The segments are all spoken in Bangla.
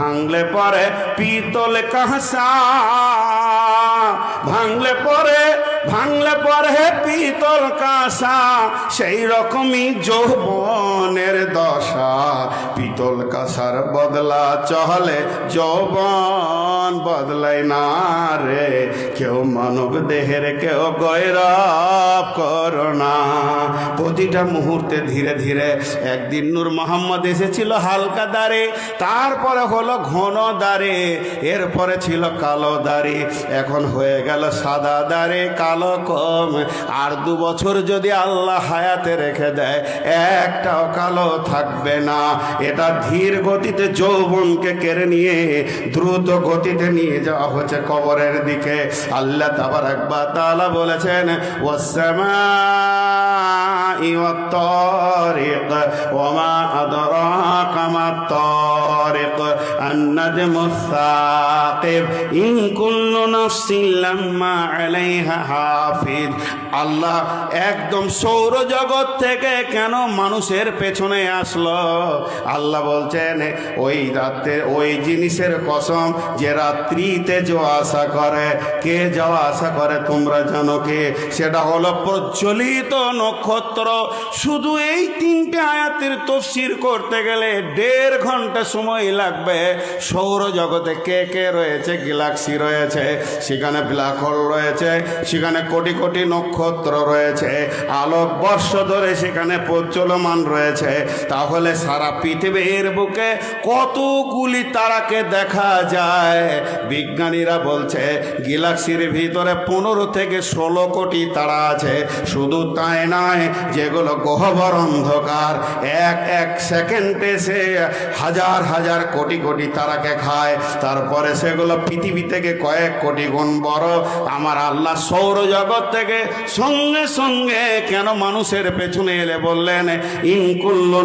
ভাঙলে পরে পিতল কাঁসা ভাঙলে পরে ভাঙলে পরে পিতল কাঁসা সেই রকমই যৌবনের দশা। পিতল কাসার বদলা, চহলে যৌবন বদলাই না রে। কেউ মানব দেহের, কেউ গৈরব করোনা প্রতিটা মুহূর্তে ধীরে ধীরে একদিন নূর মোহাম্মদ এসেছিল হালকা দাড়ি, তারপরে হলো ঘন দাড়ি, এরপরে ছিল কালো দাড়ি। এখন হয়ে গেল সাদা দাড়ি, কালো কম। আর দু বছর যদি আল্লাহ হায়াতে রেখে দেয়, একটাও কালো থাকবে না। এটা ধীর গতিতে যৌবনকে কেড়ে নিয়ে দ্রুত গতিতে নিয়ে যাওয়া হচ্ছে কবরের দিকে আল্লাহ তাবার একবার তালা বলেছেন والسماء والطارق وما أدراك ما الطارق النجم الثاقب إن كل نفس لما عليها حافظ আল্লাহ একদম সৌরজগৎ থেকে কেন মানুষের পেছনে আসলো আল্লাহ বলছেন ওই রাতে ওই জিনিসের কসম যে রাত্রিতে যাওয়া আসা করে কে যাওয়া আসা করে তোমরা জানো কে সেটা হলো প্রজ্বলিত নক্ষত্র শুধু এই তিনটে আয়াতের তফসির করতে গেলে দেড় ঘন্টা সময় লাগবে সৌরজগতে কে কে রয়েছে? গ্যালাক্সি রয়েছে, সেখানে ব্ল্যাক হোল রয়েছে, সেখানে কোটি কোটি নক্ষত্র রয়েছে, আলোক বর্ষ ধরে সেখানে প্রচলমান রয়েছে। তাহলে সারা পৃথিবীর বুকে কতগুলি তারাকে দেখা যায়? বিজ্ঞানীরা বলছে, গ্যালাক্সির ভিতরে পনেরো থেকে ষোলো কোটি তারা আছে। শুধু তাই নয়, যেগুলো গহ্বর অন্ধকার, এক এক সেকেন্ডে সে হাজার হাজার কোটি কোটি তারাকে খায়। তারপরে সেগুলো পৃথিবী থেকে কয়েক কোটি গুণ বড়। আমার আল্লাহ সৌরজগৎ থেকে সঙ্গে সঙ্গে কেন মানুষের পেছনে এলে বললেন ইনকুল্লু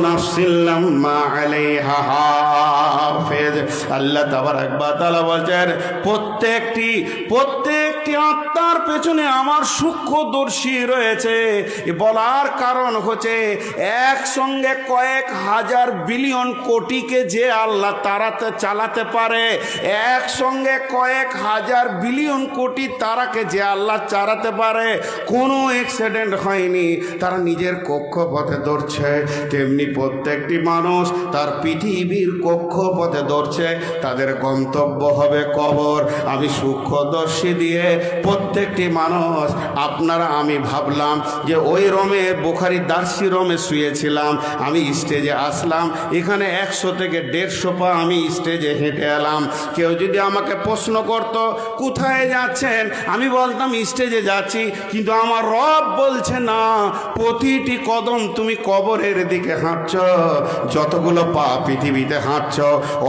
হাফেজ। আল্লাহ তাবার একবার তালা বলছেন, প্রত্যেকটি প্রত্যেকটি আত্মার পেছনে আমার সূক্ষ্মদর্শী রয়েছে। বলার কারণ হচ্ছে একসঙ্গে কয়েক হাজার বিলিয়ন কোটিকে যে আল্লাহ তারাতে চালাতে পারে। একসঙ্গে কয়েক হাজার বিলিয়ন কোটি তারাকে যে আল্লাহ চালাতে পারে, কোনো অ্যাক্সিডেন্ট হয়নি। তারা নিজের কক্ষপথে ধরছে তেমনি প্রত্যেকটি মানুষ তার পৃথিবীর কক্ষপথে ধরছে তাদের গন্তব্য হবে কবর। আমি সূক্ষ্মদর্শী দিয়ে প্রত্যেকটি মানুষ, আপনারা আমি ভাবলাম যে ওই রমে, বোখারি দার্সি রমে শুয়েছিলাম। আমি স্টেজে আসলাম। এখানে একশো থেকে দেড়শো পা আমি স্টেজে হেঁটে এলাম। কেউ যদি আমাকে প্রশ্ন করতো, কোথায় যাচ্ছেন? আমি বলতাম, স্টেজে যাচ্ছি। কিন্তু আমার রব বলছে, না, প্রতিটি কদম তুমি কবরের দিকে হাঁটছ। যতগুলো পা পৃথিবীতে হাঁটছ,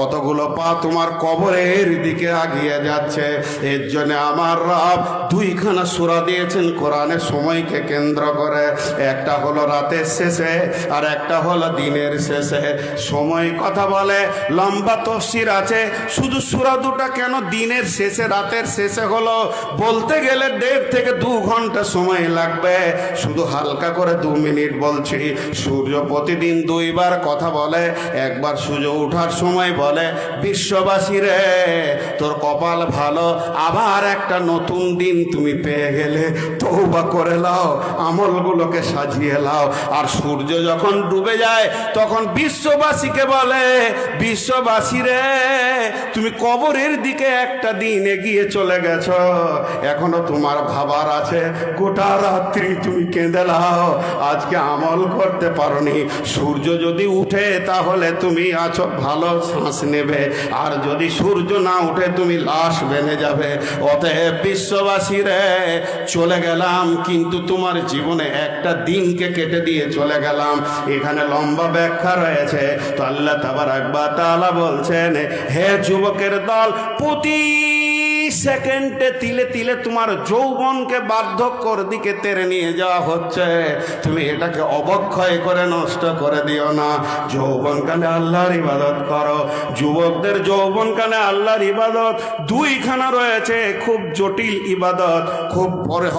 অতগুলো পা তোমার কবরের দিকে আগিয়ে যাচ্ছে। এর জন্য আমার রব দুইখানা সুরা দিয়েছেন কোরআনের সময়কে কেন্দ্র করে। একটা হলো রাতের শেষে, আর একটা হলো দিনের শেষে। সময় কথা বলে, লম্বা তফসির আছে, শুধু সুরা দুটা কেন দিনের শেষে, রাতের শেষে হলো? বলতে গেলে দেড় থেকে দু ঘণ্টা সময় লাগবে। শুধু হালকা করে দু মিনিট বলছি। সূর্য প্রতিদিন দুইবার কথা বলে, একবার সূর্য ওঠার সময় বলে, বিশ্ববাসী রে, তোর কপাল ভালো, আবার একটা নতুন দিন তুমি পেয়ে গেলে তৌবা করে লাও, আমলগুলোকে সাজিয়ে লাও। আর সূর্য যখন ডুবে যায়, তখন বিশ্ববাসীকে বলে, বিশ্ববাসী রে তুমি কবরের দিকে একটা দিন এগিয়ে চলে গেছ। এখনও তোমার ভাবার আছে, গোটা রাত্রি তুমি কেঁদে লাও আজকে আমল করতে পারোনি। সূর্য যদি উঠে, তাহলে তুমি আছো, ভালো শ্বাস নেবে। আর যদি সূর্য না উঠে, তুমি লাশ বেঁধে যাবে। অতএব বিশ্ববাসী রে, চলে গেলাম, কিন্তু তোমার জীবনে একটা দিনকে কেটে দিয়ে চলে গেলাম। এখানে লম্বা ব্যাখ্যা রয়েছে। তো আল্লাহ তাবার একবার তালা বলছেন হে যুবকের দল প্রতি সেকেন্ডে তিলে তিলে তোমার যৌবনকে বার্ধক্যর দিকে তেরে নিয়ে যাওয়া হচ্ছে। তুমি এটাকে অবক্ষয় করে নষ্ট করে দিও না। যৌবন কানে আল্লাহর ইবাদত করো। যুবকদের যৌবন কানে আল্লাহর ইবাদত। দুইখানা রয়েছে, খুব জটিল ইবাদত, খুব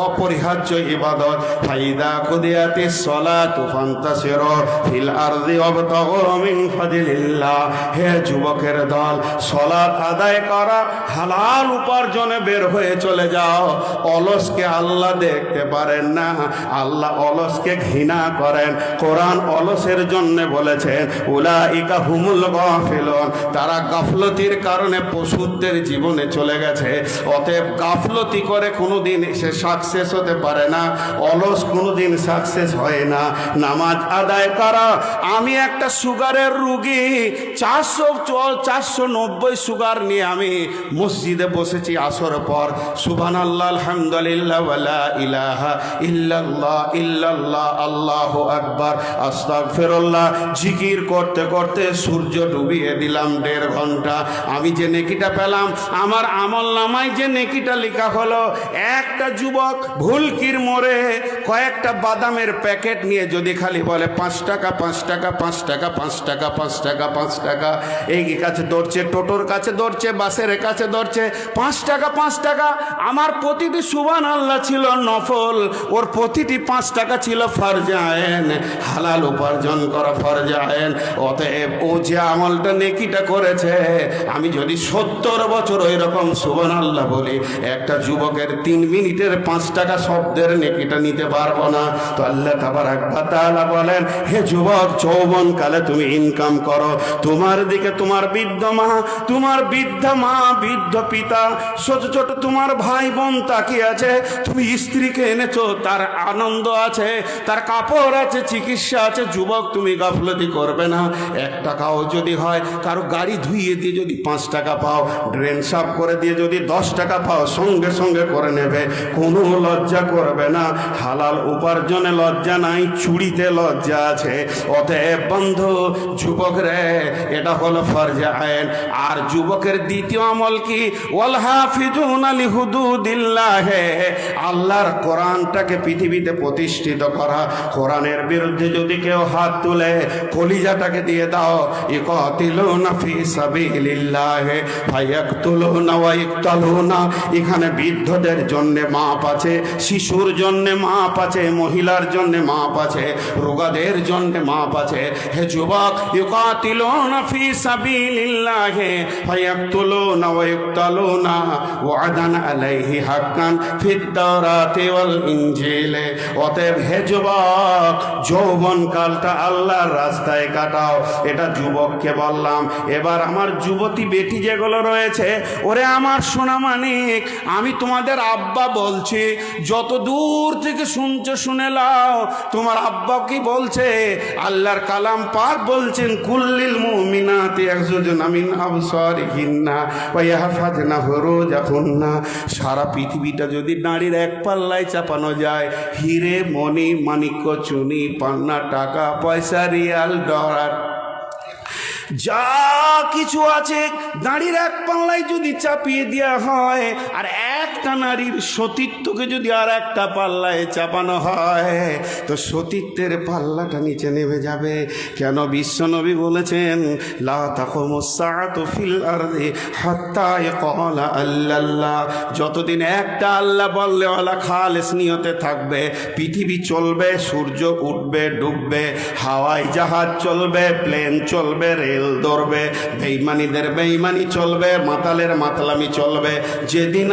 অপরিহার্য ইবাদত। ফাইদা কুদিয়াতি সলাতু ফান্তাসিরু ফিল আরদি ওয়াবতাগু মিন ফাদিলিল্লাহ হে যুবকের দল সলাত আদায় করা হালাল উপার্জনে বের হয়ে চলে যাও। অলসকে আল্লাহ দেখতে পারেন না। আল্লাহ অলসকে ঘৃণা করেন। কোরআন অলসের জন্য বলেছেন, উলাইকা হুমুল গাফিলুন। তারা গাফলতির কারণে পশুদের জীবনে চলে গেছে। অতএব গাফলতি করে কোনোদিন সে সাকসেস হতে পারে না। অলস কোনোদিন সাকসেস হয় না। নামাজ আদায় করা। আমি একটা সুগারের রুগী। চারশো চারশো নব্বই সুগার নিয়ে আমি মসজিদে বসেছি। আসর পর সুবান আল্লাহ আলহামদুলিল্লাহ ইলাহা ইল্লাল্লাহ ইল্লাল্লাহ, আল্লাহ আকবার, আস্তাগফিরুল্লাহ, জিকির করতে করতে সূর্য ডুবিয়ে দিলাম দেড় ঘণ্টা। আমি যে নেকিটা পেলাম, আমার আমল নামায় যে নেকিটা লেখা হলো, একটা যুবক ভুলকির মোড়ে কয়েকটা বাদামের প্যাকেট নিয়ে যদি খালি বলে, পাঁচ টাকা পাঁচ টাকা পাঁচ টাকা পাঁচ টাকা পাঁচ টাকা পাঁচ টাকা, এই কাছে দৌড়ছে, টোটোর কাছে দৌড়ছে, বাসের কাছে দৌড়ছে, পাঁচ টাকা, পাঁচ টাকা। আমার প্রতিটি সুবান আল্লাহ ছিল নফল। ওর প্রতিটি পাঁচ টাকা ছিল ফরজায়েন। হালাল উপার্জন করা ফরজায়েন। অতএব ও যে আমলটা নেকিটা করেছে, আমি যদি সত্তর বছর ওই রকম সুবান আল্লাহ বলি, একটা যুবকের তিন মিনিটের পাঁচ টাকা শব্দের নেকিটা নিতে পারব না। তো আল্লাহ তাবার একবার তাআলা বলেন, হে যুবক যৌবন কালে তুমি ইনকাম করো। তোমার দিকে তোমার বৃদ্ধ মা, তোমার বৃদ্ধ মা, বৃদ্ধ পিতা ছোট ছোট তোমার ভাই বোন তাকিয়ে আছে। তুমি স্ত্রীকে এনেছো, তার আনন্দ আছে, তার কাপড় আছে, চিকিৎসা আছে। যুবক, তুমি গাফলতি করবে না। এক টাকাও যদি হয়, কারও গাড়ি ধুইয়ে দিয়ে যদি পাঁচ টাকা পাও, ড্রেন সাফ করে দিয়ে যদি দশ টাকা পাও, সঙ্গে সঙ্গে করে নেবে। কোনো লজ্জা করবে না। হালাল উপার্জনে লজ্জা নাই, চুরিতে লজ্জা আছে। অতএব বন্ধু, যুবক রে, এটা হলো ফরজা আইন। আর যুবকের দ্বিতীয় আমল কি? হুদুদিল্লাহে আল্লাহর কোরআনটাকে পৃথিবীতে প্রতিষ্ঠিত করা। কোরআনের বিরুদ্ধে যদি কেউ হাত তুলে, কলিজাটাকে দিয়ে দাও এখানে বৃদ্ধদের জন্য মাপ আছে, শিশুর জন্য মাপ আছে, মহিলার জন্য মাপ আছে, রোগাদের জন্য মাপ আছে। হে যুবক, ইকাতিলুনা ফি সাবিলিল্লাহি, ফায়াকতুলুনা ওয়া ইকতালুনা। ওয়াদান আলাইহি হাক্কান ওয়াল ইনজিলে। অতএব হে যুবক আল্লাহর রাস্তায় কাটাও। এটা যুবককে বললাম, এবার আমার যুবতী বেটি যেগুলো রয়েছে, ওরে আমার সোনা মানিক, আমি তোমাদের আব্বা বলছি, যত দূর থেকে শুনছো শুনে লাও তোমার আব্বা কি বলছে? আল্লাহর কালাম পাক বলছেন, কুল্লিল মুমিনাতি একজন আমিন আবসারিহিন্না ওয়া ইয়াহফাজনা ফুরুজাহুন্না সারা পৃথিবীটা যদি নারীর এক পাল্লায় চাপানো যায়, হিরে, মণি মানিক্য চুনি, পান্না, টাকা, পয়সা, রিয়াল, ডলার। যা কিছু আছে, দাঁড়ির এক পাল্লায় যদি চাপিয়ে দেওয়া হয়, আর একটা নারীর সতীত্বকে যদি আর একটা পাল্লায় চাপানো হয়, তো সতীত্বের পাল্লাটা নিচে নেমে যাবে। কেন বিশ্বনবী বলেছেন আল্লাল্লাহ। যতদিন একটা আল্লাহ বললে ওয়ালা খালেস নিয়তে থাকবে, পৃথিবী চলবে, সূর্য উঠবে, ডুববে হাওয়াই জাহাজ চলবে, প্লেন চলবে, রেল ধরবে, বেইমানিদের বেইমানি চলবে, মাতালের মাতলামি চলবে। যেদিন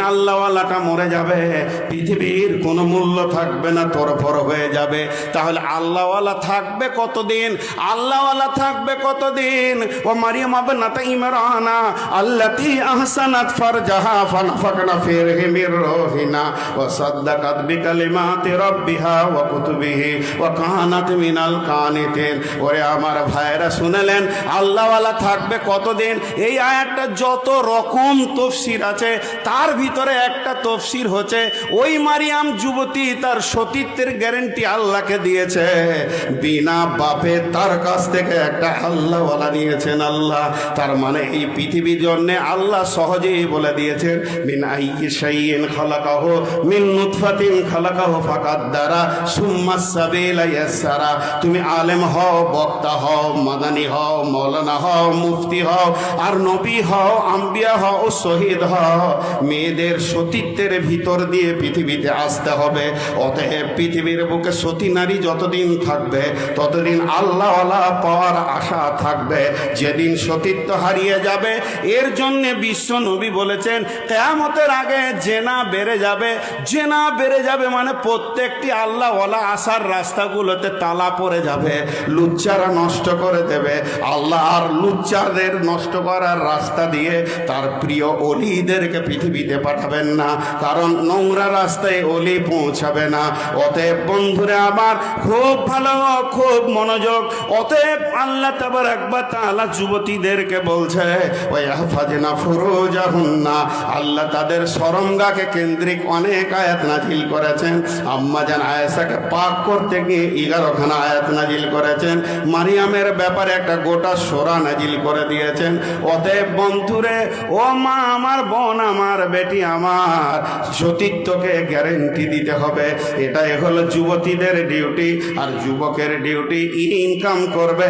আল্লাহওয়ালাটা মরে যাবে, পৃথিবীর কোনো মূল্য থাকবে না, তরফর হয়ে যাবে। তাহলে আল্লাহওয়ালা থাকবে কতদিন? আল্লাহওয়ালা থাকবে কতদিন? ও মারিয়াম আবনাতা ইমরানা, আল্লাতি আহসানাত ফারজাহা, ফানাফাকনা ফিরহি মির রুহিনা ওয়া সাদ্দাকাত বিকালিমাতি রাব্বিহা ওয়া কুতুবিহি, ওয়া কানাত মিনাল কানিতিন। ওরে আমার ভাইরা শুনলেন আল্লাহ আল্লাহওয়ালা থাকবে কতদিন? এই আয়াতটা যত রকম তফসির আছে, তার ভিতরে একটা তফসির হচ্ছে, ওই মারিয়াম যুবতী তার সতীত্বের গ্যারেন্টি আল্লাহকে দিয়েছে। বিনা বাপে তার কাছ থেকে একটা আল্লাহওয়ালা নিয়েছেন আল্লাহ। তার মানে এই পৃথিবীর জন্য আল্লাহ সহজেই বলে দিয়েছেন, মিন আইয়ি খালাকাহ, মিন নুতফাতিন খালাকাহ ফাকাদ দ্বারা সুম্মা সাবিলা ইয়াসসারা তুমি আলেম হও, বক্তা হও, মাদানি হও, মৌলানা হও, মুফতি হও, আর নবী হও, আম্বিয়া হও শহীদ হও। মেয়েদের সতীত্বের ভিতর দিয়ে পৃথিবীতে আসতে হবে। অতএব পৃথিবীর বুকে সতী নারী যতদিন থাকবে, ততদিন আল্লাহওয়ালা পাওয়ার আশা থাকবে। যেদিন সতীত্ব হারিয়ে যাবে, এর জন্যে বিশ্ব নবী বলেছেন, কেয়ামতের আগে জেনা বেড়ে যাবে। জেনা বেড়ে যাবে মানে প্রত্যেকটি আল্লাহওয়ালা আসার রাস্তাগুলোতে তালা পড়ে যাবে, লুচ্চারা নষ্ট করে দেবে। আল্লাহ আর লুচ্চাদের নষ্ট করার রাস্তা দিয়ে তার প্রিয় অলিদেরকে পৃথিবীতে পাঠাবেন না। কারণ নোংরা রাস্তায় অলি পৌঁছাবে না। অতএব বন্ধুরা আমার, খুব ভালো, খুব মনোযোগ। অতএব আল্লাহ তাবার একবার তালা যুবতীদেরকে বলছে ওই আল্লাহ তাদের সরঙ্গাকে কেন্দ্রিক অনেক আয়াত নাজিল করেছেন। আম্মা জান আয়েশাকে পাক করতে গিয়ে এগারোখানা আয়াত নাজিল করেছেন। মারিয়ামের ব্যাপারে একটা গোটা সোরা নাজিল করে দিয়েছেন। অতএব বন্ধুরে, ও মা, আমার বোন, আমার বেটি, আমার সতীত্বকে গ্যারেন্টি দিতে হবে। এটাই হলো যুবতীদের ডিউটি আর যুবকের ডিউটি ইনকাম করবে,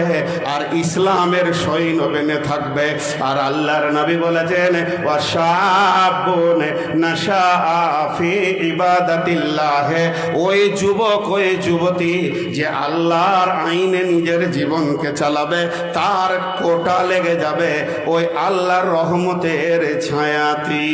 আর ইসলামের সৈন্যবেনে থাকবে। আর আল্লাহর নবী বলেছেন ওয়াশাবুন নাশাফি ইবাদাতিল্লাহ। ওই যুবক, ওই যুবতী যে আল্লাহর আইনে নিজের জীবনকে চালাবে, তার কোটা লেগে যাবে ওই আল্লাহর রহমতের ছায়াতি।